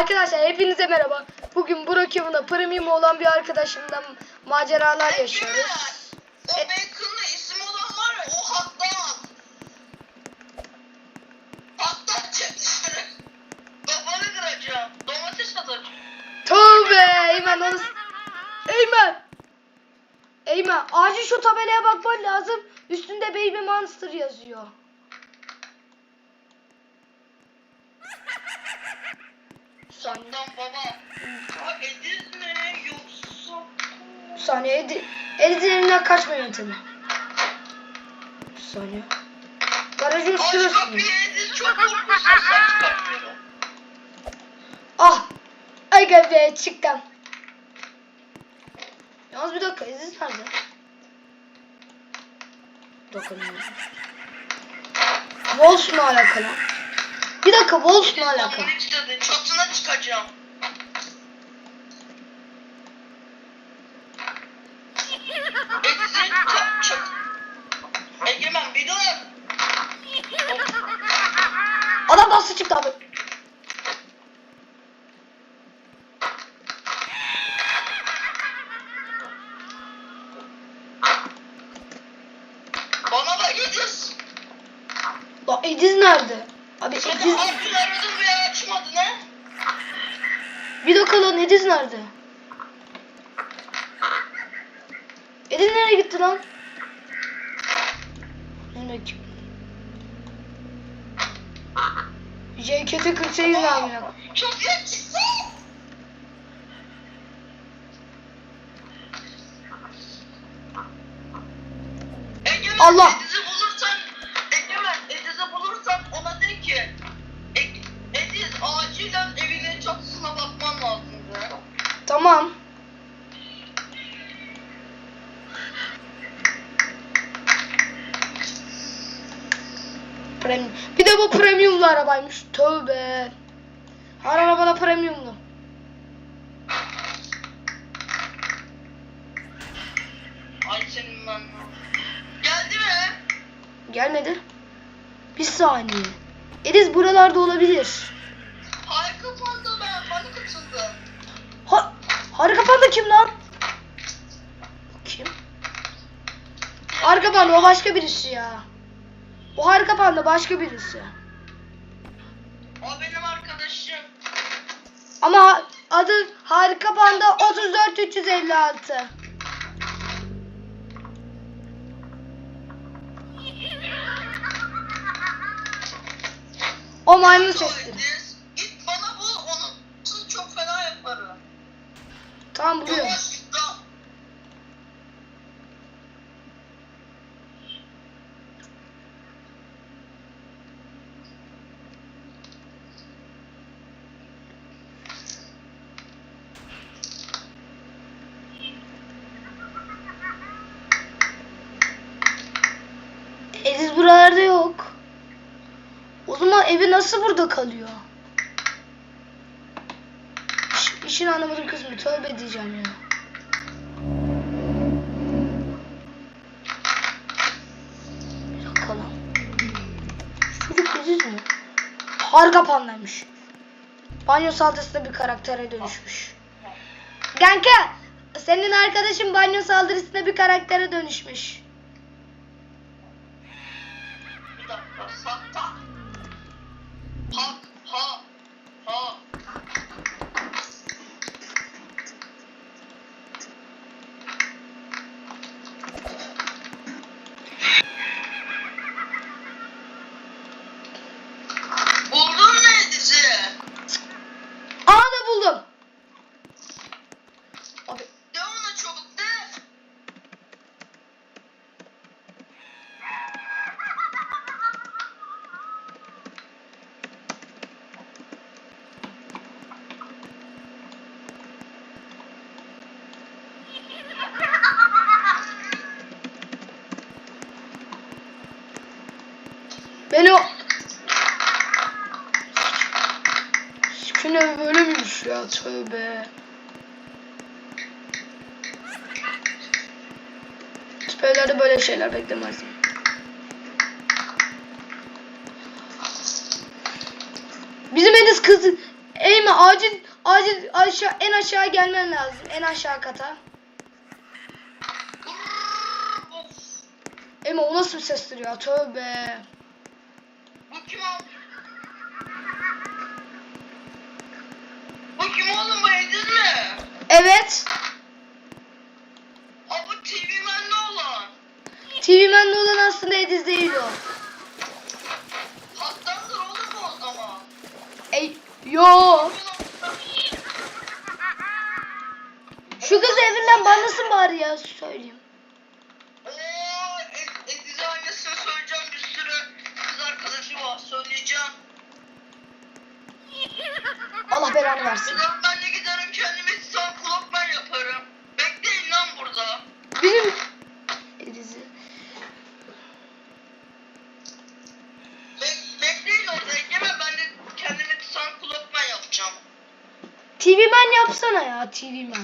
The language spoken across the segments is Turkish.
Arkadaşlar hepinize merhaba. Bugün Burak Yavun'a premium olan bir arkadaşımla maceralar yaşıyoruz. O Bacon'la isim olan var ya o hatta hatta kıracağım. Domates atacağım. Tövbe Eymen onu... Eymen! Eymen acil şu tabelaya bakman lazım. Üstünde Baby Monster yazıyor. Saniye. Lan baba. Ha Ediz mi yoksa? Saniye. Edi, Edit'in elinden kaçma yöntemi. Bir saniye. Garajın Aç kapıyı Ediz çok sesler çıkartıyor. Ah! Aga be çıktım. Yalnız bir dakika Aziz nerede? Bir ne oldu? Wolf'la alakalı. Bir dakika alakalı. Ediz istedi. Çatına çıkacağım. Ediz'in ta- çat... Egemen bir dur. Adam nasıl çıktı abi? Bana bak Ediz. Lan Ediz nerede? Altın aradım ve açmadın ha? Bir dakika lan Ediz nerede? Ediz nereye gitti lan? Gitti? JKT 48 amına. Çok. Egemen, Allah! Tamam. Premium. Bir de bu premiumlu arabaymış. Tövbe. Her arabada premiumlu. Ay senin ben. Geldi mi? Gelmedi. Bir saniye. Ediz buralarda olabilir. Ha, harika panda kim lan? Kim? Harika panda o başka birisi ya. O harika panda başka birisi. O benim arkadaşım. Ama adı harika panda 34356. O maymun sesli. Tamam buluyorum. Ediz buralarda yok. O zaman evi nasıl burada kalıyor? İşin anlamadığım kısmı tövbe diyeceğim ya. Şu Çocuk Ediz mi? Harika pandaymış. Banyo saldırısında bir karaktere dönüşmüş. Kanka senin arkadaşın banyo saldırısında bir karaktere dönüşmüş. Bir dakika, sakta. Hak, ha, ha. Buldun mu Ediz'i? Aa da buldum. Abi De ona çabuk de. Beni o... Sikün evi böyle miymiş ya tövbe. Tüpelerde böyle şeyler beklemezdim. Bizim Enes kız Eymen acil acil aşağı en aşağı gelmen lazım. En aşağı kata. Eymen o nasıl bir sestir? Tövbe. Bu kim oğlum bu Ediz mi? Evet. Aa bu TV Man ne olan? TV Man'le olan aslında Ediz değil o. Hastandır oğlum bu o zaman. Ey yo. Şu kız evinden banlasın bari ya söyleyeyim. Man yapsana ya TV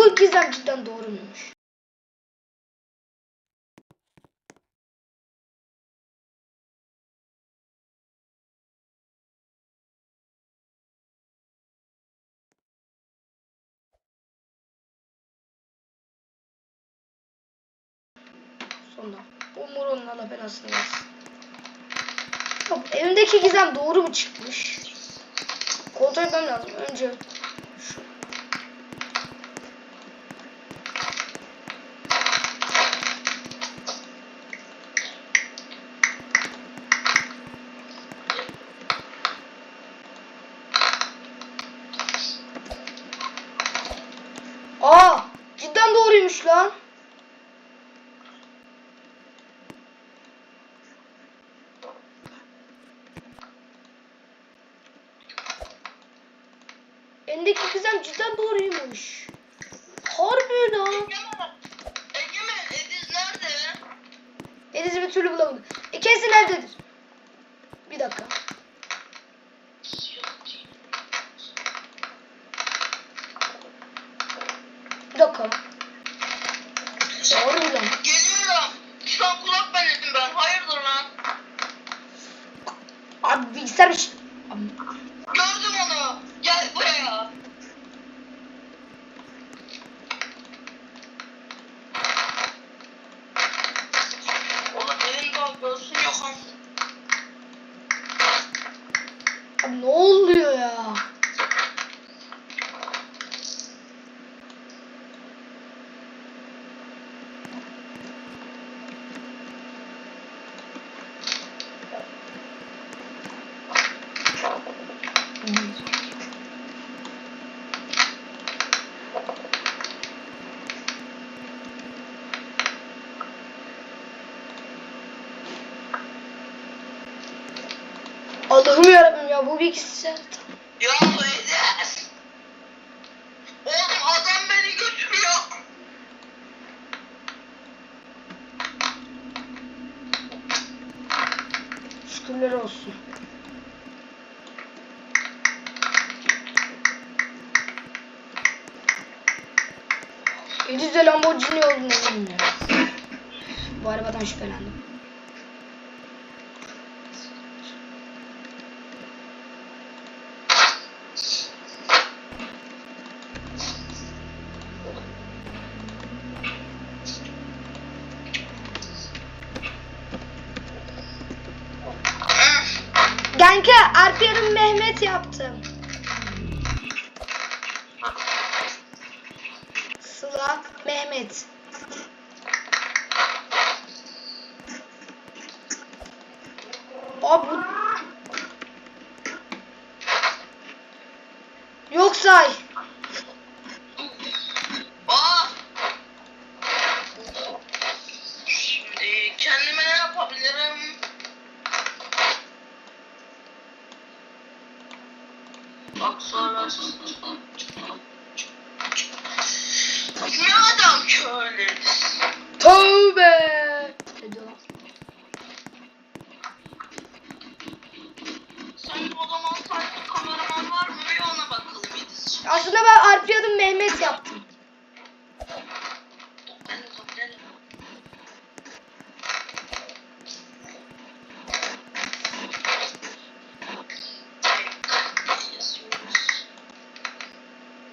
bu gizem cidden doğru muymuş? Sonra onun Allah belasını versin. Yok, evimdeki gizem doğru mu çıkmış? Kontrol etmem lazım. Önce şu. Aa, cidden lan. Endeki kızım cidden doğruymuş. Harbi lan. Egemen. Ediz nerede? Deniz'i bir türlü bulamadım. E kesin evdedir. Bir dakika. Bir dakika. Doğru lan? Geliyorum. Son kulak ben dedim ben. Hayırdır lan? Abi bilgisayar bir şey. Gördüm onu. Gel buraya. Oğlum benim daha göğsüm yok abi ne oluyor ya bu bilgisayar. Ya Ediz. Oğlum adam beni götürüyor. Şükürler olsun. Ediz'de Lamborghini olduğunu eminim ya. Bu arabadan şüphelendim. Arpiyar'ın Mehmet yaptım. Sıla Mehmet. Bu... Yok say. Aa! Şimdi kendime ne yapabilirim? Bak sonra. Ne adam köylü? Tövbe. Ne diyor lan? Sen o zaman sanki kameraman var mı? Bir ona bakalım Ediz. Aslında ben Alp'i adım Mehmet yaptım. Ben de toplayalım.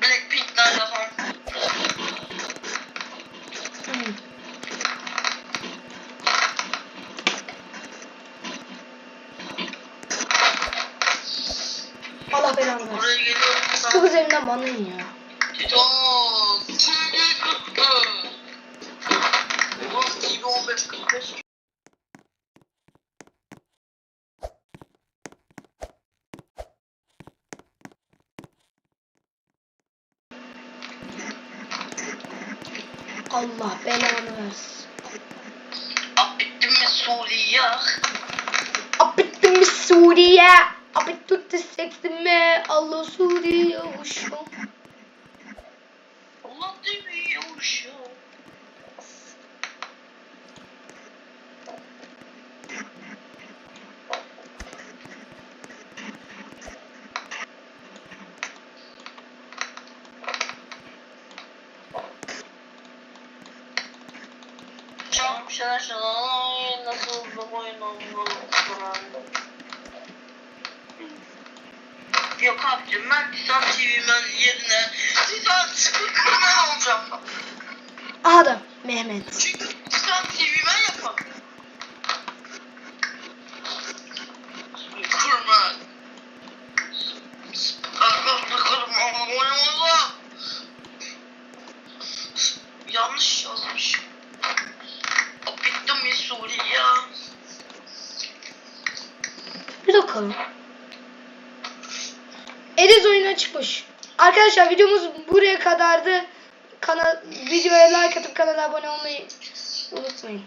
Blackpink'ler de var. Hmm. Allah belanı versin. Buraya geliyorum. Şu kız evinden bana in ya. Titan. TV 44. Ulan TV 15 45. Allah belanı versin. Ab bitti mi Suriye? Abittim mi Suriye? Abit tuttu seksime. Allah Suriye uşu. Allah demiyor ya. Çok şaşırdım. Nasıl da oynanmalı Yok abicim ben Titan TV'men yerine Titan Screen olacağım. Aha da Mehmet. Çünkü Titan TV'men yapamam. Screen. Yanlış yazmış. Bitti mi Suriye? Bir bakalım. Ediz oyuna çıkmış. Arkadaşlar videomuz buraya kadardı. Kanal videoya like atıp kanala abone olmayı unutmayın.